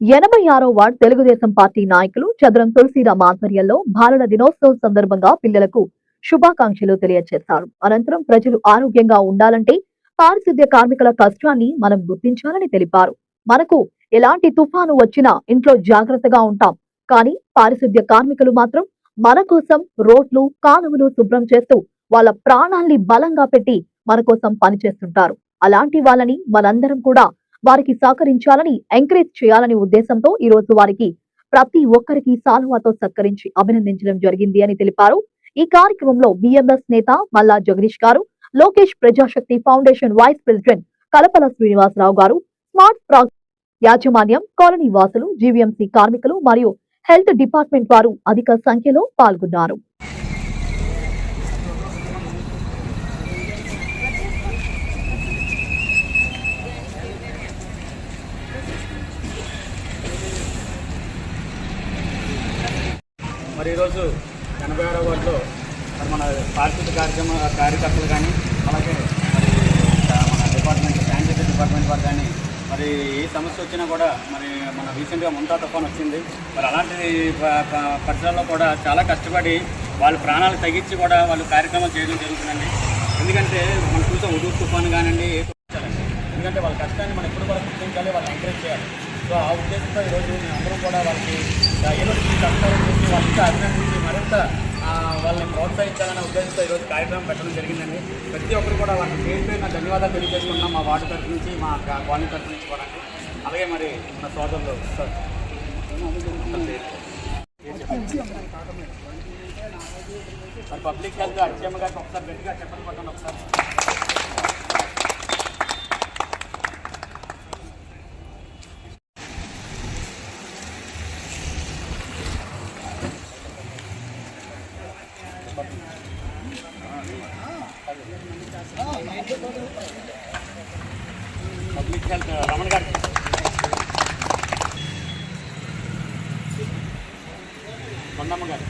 ఎనభై ఆరో ward Telugu Desam party నాయకులు చదరం తులసిరామ్ ఆధ్వర్యంలో బాలల దినోత్సవం సందర్భంగా పిల్లలకు శుభాకాంక్షలు తెలియజేశారు అనంతరం ప్రజలు ఆరోగ్యంగా ఉండాలంటే పారిశుద్ధ్య కార్మికుల కష్టాన్ని మనం గుర్తించాలని తెలిపారు. మనకు ఎలాంటి తుఫాను వచ్చినా ఇంట్లో జాగ్రత్తగా ఉంటాం. కానీ పారిశుద్ధ్య కార్మికులు మాత్రం మన కోసం రోడ్లు కాలువలు శుభ్రం చేస్తూ వాళ్ళ ప్రాణాల్ని బలంగా పెట్టి మన కోసం పనిచేస్తుంటారు. అలాంటి వాళ్ళని మనందరం కూడా వారికి సహకరించాలని ఎంకరేజ్ చేయాలనే ఉద్దేశంతో ఈ రోజు వారికి ప్రతి ఒక్కరికి సాల్వాతో సత్కరించి అభినందించడం జరిగింది అని తెలిపారు. ఈ కార్యక్రమంలో బిఎంఎస్ నేత మల్లా జగదీష్ గారు Lokesh Prajashakti foundation vice president Kalapala Srinivasarao గారు స్మార్ట్ ప్రాగ్ యాజమాన్యం కాలనీ వాసులు జీవీఎంసీ కార్మికులు మరియు హెల్త్ డిపార్ట్మెంట్ వారు అధిక సంఖ్యలో పాల్గొన్నారు. మరి ఈరోజు ఎనభై ఆరో వార్డులో మరి మన పారిశుద్ధ కార్యక్రమ కార్యకర్తలు కానీ అలాగే మరి మన డిపార్ట్మెంట్ శానిటేషన్ డిపార్ట్మెంట్ వారు కానీ మరి ఏ సమస్య వచ్చినా కూడా మరి మన రీసెంట్గా ముంతా తుఫాన్ వచ్చింది మరి అలాంటి పరిసరాల్లో కూడా చాలా కష్టపడి వాళ్ళ ప్రాణాలు తగ్గించి కూడా వాళ్ళు కార్యక్రమం చేయడం జరుగుతుందండి ఎందుకంటే మనం చూసాం ఉదూ తుఫాన్ కానివ్వండి ఏ తుఫాన్ కానివ్వండి. ఎందుకంటే వాళ్ళ కష్టాన్ని మనం ఎప్పుడు కూడా గుర్తించాలి వాళ్ళని ఎంకరేజ్ చేయాలి సో ఆ ఉద్దేశంతో ఈరోజు మేము అందరం కూడా వాళ్ళకి ఆ, ఏదో కష్టాలు చేసి వాళ్ళకి అభినందించి మరింత వాళ్ళని ప్రోత్సహించాలనే ఉద్దేశంతో ఈరోజు కార్యక్రమం పెట్టడం జరిగిందండి. ప్రతి ఒక్కరు కూడా వాళ్ళకి పేరు పేరున ధన్యవాదాలు తెలియజేసుకుంటున్నాం మా వార్డు తరఫు నుంచి మా కాలనీ తరఫు నుంచి కూడా. అలాగే మరి మన సోదరులు సార్ మరి పబ్లిక్ హెల్త్ అక్షయమ్మ గారికి ఒకసారి గట్టిగా చెప్పండి పట్టండి ఒకసారి. పబ్లిక్ హెల్త్ రమణ గారికి కొండమ్మ గారు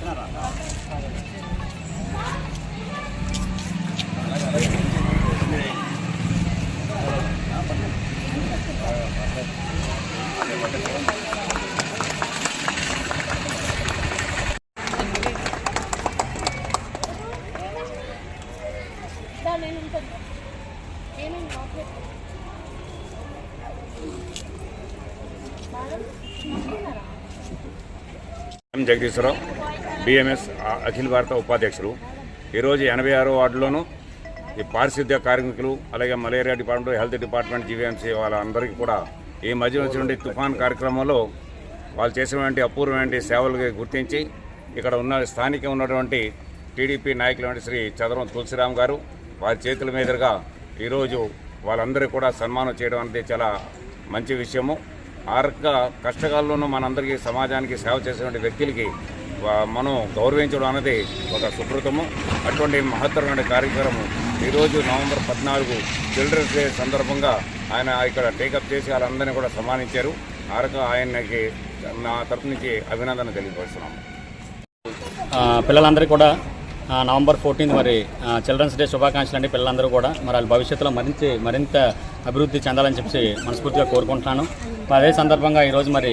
దా ఎం జగదీశ్వరరావు బిఎంఎస్ అఖిల భారత ఉపాధ్యక్షులు. ఈరోజు ఎనభై ఆరో వార్డులోనూ ఈ పారిశుద్ధ్య కార్మికులు అలాగే malaria department health department G V M C వాళ్ళందరికీ కూడా ఈ మధ్య వచ్చినటువంటి తుఫాన్ కార్యక్రమంలో వాళ్ళు చేసినటువంటి అపూర్వమైన సేవలు గుర్తించి ఇక్కడ ఉన్న స్థానిక ఉన్నటువంటి టీడీపీ నాయకులు శ్రీ చదరం తులసిరామ్ గారు వారి చేతుల మీదుగా ఈరోజు వాళ్ళందరికీ కూడా సన్మానం చేయడం అనేది చాలా మంచి విషయము. ఆ కష్టకాలంలోనూ మనందరికీ సమాజానికి సేవ చేసినటువంటి వ్యక్తులకి మనం గౌరవించడం అన్నది ఒక సుకృతము. అటువంటి మహత్తరమైన కార్యక్రమం ఈరోజు నవంబర్ పద్నాలుగు చిల్డ్రన్స్ డే సందర్భంగా ఆయన ఇక్కడ టేకప్ చేసి వాళ్ళందరినీ కూడా సన్మానించారు. ఆరక ఆయనకి నా తరపు నుంచి అభినందన తెలియపరుస్తున్నాము. పిల్లలందరికీ కూడా నవంబర్ ఫోర్టీన్త్ మరి చిల్డ్రన్స్ డే శుభాకాంక్షలు అండి పిల్లలందరూ కూడా. మరి వాళ్ళ భవిష్యత్తులో మరింత మరింత అభివృద్ధి చెందాలని చెప్పి మనస్ఫూర్తిగా కోరుకుంటున్నాను. అదే సందర్భంగా ఈరోజు మరి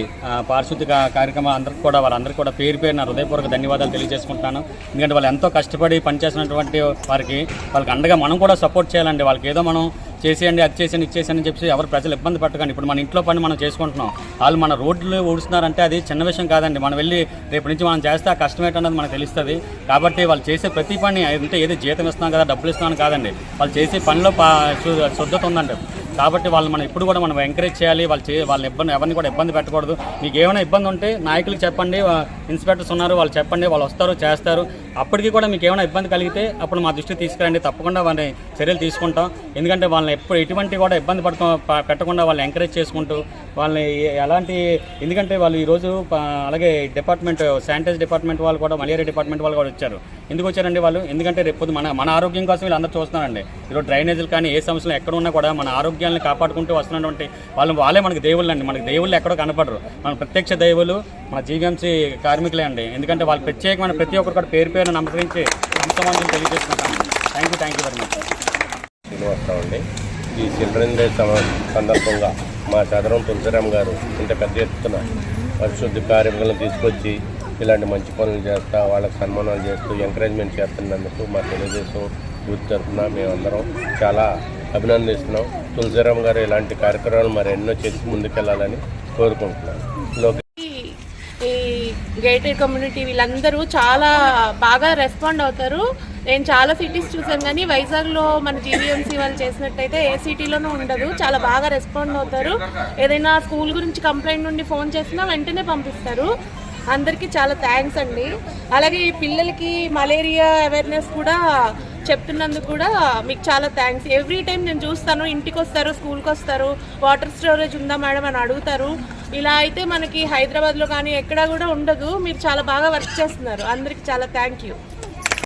పారిశుద్ధిక కార్యక్రమం అందరికీ కూడా వాళ్ళందరికీ కూడా పేరు పేరు నా హృదయపూర్వక ధన్యవాదాలు తెలియజేసుకుంటాను ఎందుకంటే వాళ్ళు ఎంతో కష్టపడి పనిచేసినటువంటి వారికి వాళ్ళకి అండగా మనం కూడా సపోర్ట్ చేయాలండి. వాళ్ళకి ఏదో మనం చేసేయండి అది చేసేయండి ఇచ్చేసేయండి అని చెప్పి ఎవరు ప్రజలు ఇబ్బంది పట్టకండి. ఇప్పుడు మన ఇంట్లో పని మనం చేసుకుంటున్నాం. వాళ్ళు మన రోడ్లు ఊడుస్తున్నారంటే అది చిన్న విషయం కాదండి. మనం వెళ్ళి రేపు నుంచి మనం చేస్తే ఆ కష్టం ఏంటన్నది మనకు తెలుస్తుంది. కాబట్టి వాళ్ళు చేసే ప్రతి పని అంటే ఏదో జీతం ఇస్తున్నాం కదా డబ్బులు ఇస్తున్నాం కాదండి. వాళ్ళు చేసే పనిలో పా శుద్ధత ఉందండి. కాబట్టి వాళ్ళు మనం ఇప్పుడు కూడా మనం ఎంకరేజ్ చేయాలి. వాళ్ళు చే వాళ్ళని ఇబ్బంది ఎవరిని కూడా ఇబ్బంది పెట్టకూడదు. మీకు ఏమైనా ఇబ్బంది ఉంటే నాయకులకు చెప్పండి ఇన్స్పెక్టర్స్ ఉన్నారు వాళ్ళు చెప్పండి వాళ్ళు వస్తారు చేస్తారు. అప్పటికి కూడా మీకు ఏమైనా ఇబ్బంది కలిగితే అప్పుడు మా దృష్టికి తీసుకురండి. తప్పకుండా వాళ్ళని చర్యలు తీసుకుంటాం. ఎందుకంటే వాళ్ళని ఎప్పుడు ఎటువంటి కూడా ఇబ్బంది పడుకో పెట్టకుండా వాళ్ళని ఎంకరేజ్ చేసుకుంటూ వాళ్ళని ఎలాంటి ఎందుకంటే వాళ్ళు ఈరోజు అలాగే డిపార్ట్మెంట్ శానిటైజ్ డిపార్ట్మెంట్ వాళ్ళు కూడా మలేరియా డిపార్ట్మెంట్ వాళ్ళు కూడా వచ్చారు. ఎందుకు వచ్చారండి వాళ్ళు? ఎందుకంటే రేపు మన మన ఆరోగ్యం కోసం వీళ్ళందరూ చూస్తున్నారండి. ఈరోజు డ్రైనేజీలు కానీ ఏ సమస్యలు ఎక్కడ ఉన్నా కూడా మన ఆరోగ్యాన్ని కాపాడుకుంటూ వస్తున్నటువంటి వాళ్ళు వాళ్ళే మనకి దేవుళ్ళు అండి మనకి దేవుళ్ళు ఎక్కడో కనపడరు. మన ప్రత్యక్ష దేవులు మన జీవీఎంసీ కార్మికులే అండి. ఎందుకంటే వాళ్ళు ప్రత్యేకమైన ప్రతి ఒక్కరు కూడా పేరు పేరు నమస్కరించి నమస్కారం తెలియజేస్తున్నాం thank you thank you very much Srinivasarao ఈ చిల్డ్రన్ డే సందర్భంగా మా చదరం తులసిరామ్ గారు ఇంత పెద్ద ఎత్తున పరిశుద్ధి కార్యక్రమాలను తీసుకొచ్చి ఇలాంటి మంచి పనులు చేస్తా వాళ్ళకి సన్మానాలు చేస్తూ ఎంకరేజ్మెంట్ చేస్తున్నందుకు మా తెలుగుదేశం యూత్ తరఫున మేమందరం చాలా అభినందిస్తున్నాం. తులసిరామ్ గారు ఇలాంటి కార్యక్రమాలు మరి ఎన్నో చేసి ముందుకెళ్ళాలని కోరుకుంటున్నాం ఈ గేటెడ్ కమ్యూనిటీ వీళ్ళందరూ చాలా బాగా రెస్పాండ్ అవుతారు. నేను చాలా సిటీస్ చూసాను కానీ వైజాగ్లో మన జీవీఎంసీ వాళ్ళు చేసినట్టయితే ఏ సిటీలోనూ ఉండదు. చాలా బాగా రెస్పాండ్ అవుతారు. ఏదైనా స్కూల్ గురించి కంప్లైంట్ నుండి ఫోన్ చేసినా వెంటనే పంపిస్తారు. అందరికీ చాలా థ్యాంక్స్ అండి. అలాగే ఈ పిల్లలకి మలేరియా అవేర్నెస్ కూడా చెప్తున్నందుకు కూడా మీకు చాలా థ్యాంక్స్ ఎవ్రీ టైం నేను చూస్తాను ఇంటికి వస్తారు స్కూల్కి వస్తారు వాటర్ స్టోరేజ్ ఉందా మేడం అని అడుగుతారు. ఇలా అయితే మనకి హైదరాబాద్లో కానీ ఎక్కడా కూడా ఉండదు. మీరు చాలా బాగా వర్క్ చేస్తున్నారు. అందరికీ చాలా థ్యాంక్ యూ